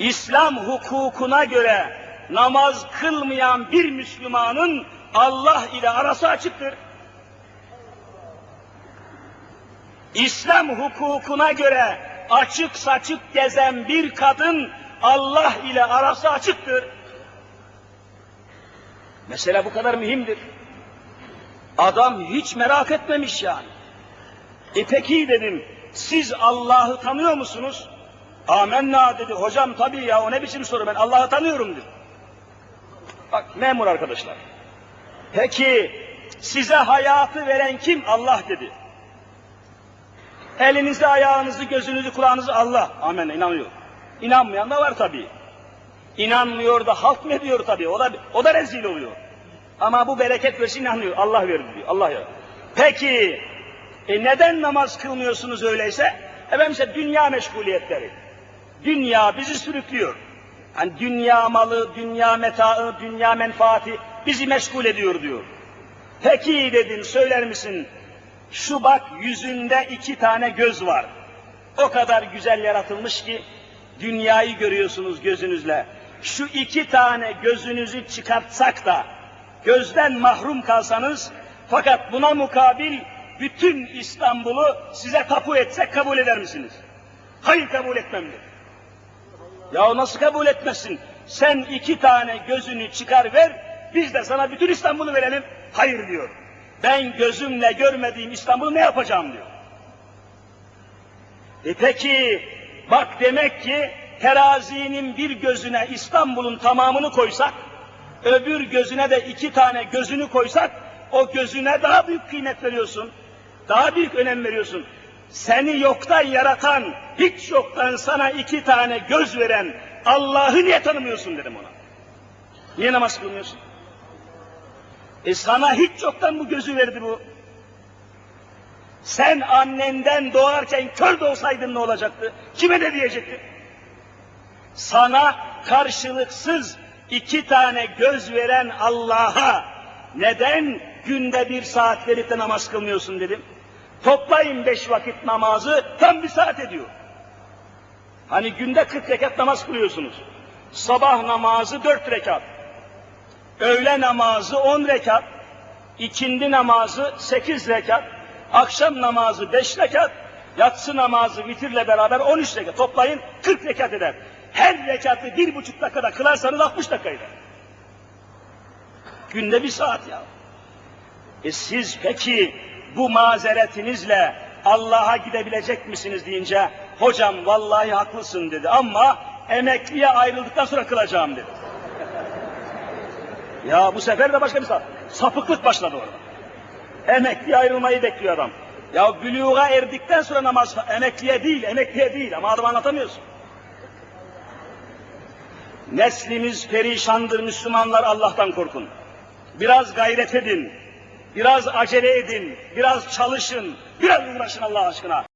İslam hukukuna göre namaz kılmayan bir Müslümanın Allah ile arası açıktır. İslam hukukuna göre açık saçık gezen bir kadın Allah ile arası açıktır. Mesele bu kadar mühimdir. Adam hiç merak etmemiş yani. E peki dedim, siz Allah'ı tanıyor musunuz? Amenna dedi, hocam tabii ya o ne biçim soru ben Allah'ı tanıyorum dedi. Bak memur arkadaşlar. Peki size hayatı veren kim? Allah dedi. Elinizi, ayağınızı, gözünüzü, kulağınızı Allah. Amen inanıyor. İnanmayan da var tabii. İnanmıyor da halk ne diyor tabii. O da, o da rezil oluyor. Ama bu bereket versin inanıyor. Allah verir diyor. Allah ya. Peki e neden namaz kılmıyorsunuz öyleyse? Efendim işte dünya meşguliyetleri. Dünya bizi sürüklüyor. Hani dünya malı, dünya metaı, dünya menfaati bizi meşgul ediyor diyor. Peki dedim söyler misin? Şu bak yüzünde iki tane göz var. O kadar güzel yaratılmış ki dünyayı görüyorsunuz gözünüzle. Şu iki tane gözünüzü çıkartsak da gözden mahrum kalsanız fakat buna mukabil bütün İstanbul'u size tapu etsek kabul eder misiniz? Hayır kabul etmem dedi. Ya nasıl kabul etmezsin? Sen iki tane gözünü çıkar ver, biz de sana bütün İstanbul'u verelim. Hayır diyor. Ben gözümle görmediğim İstanbul'u ne yapacağım diyor. E peki, bak demek ki terazinin bir gözüne İstanbul'un tamamını koysak, öbür gözüne de iki tane gözünü koysak, o gözüne daha büyük kıymet veriyorsun. Daha büyük önem veriyorsun. Seni yoktan yaratan, hiç yoktan sana iki tane göz veren Allah'ı niye tanımıyorsun dedim ona. Niye namaz kılmıyorsun? E sana hiç yoktan bu gözü verdi bu. Sen annenden doğarken kör de olsaydın ne olacaktı? Kime de diyecekti? Sana karşılıksız iki tane göz veren Allah'a neden günde bir saat verip de namaz kılmıyorsun dedim. Toplayın beş vakit namazı tam bir saat ediyor. Hani günde 40 rekat namaz kılıyorsunuz. Sabah namazı dört rekat. Öğle namazı on rekat. ikindi namazı sekiz rekat. Akşam namazı beş rekat. Yatsı namazı vitirle beraber on üç rekat. Toplayın 40 rekat eder. Her rekatı bir buçuk dakikada kılarsanız 60 dakika. Günde bir saat ya. E siz peki bu mazeretinizle Allah'a gidebilecek misiniz deyince hocam vallahi haklısın dedi ama emekliye ayrıldıktan sonra kılacağım dedi. ya bu sefer de başka bir sap sapıklık başladı orada. Emekliye ayrılmayı bekliyor adam. Ya büluğa erdikten sonra namaz emekliye değil, emekliye değil ama adam anlatamıyorsun. Neslimiz perişandır Müslümanlar Allah'tan korkun. Biraz gayret edin, biraz acele edin, biraz çalışın, biraz uğraşın Allah aşkına.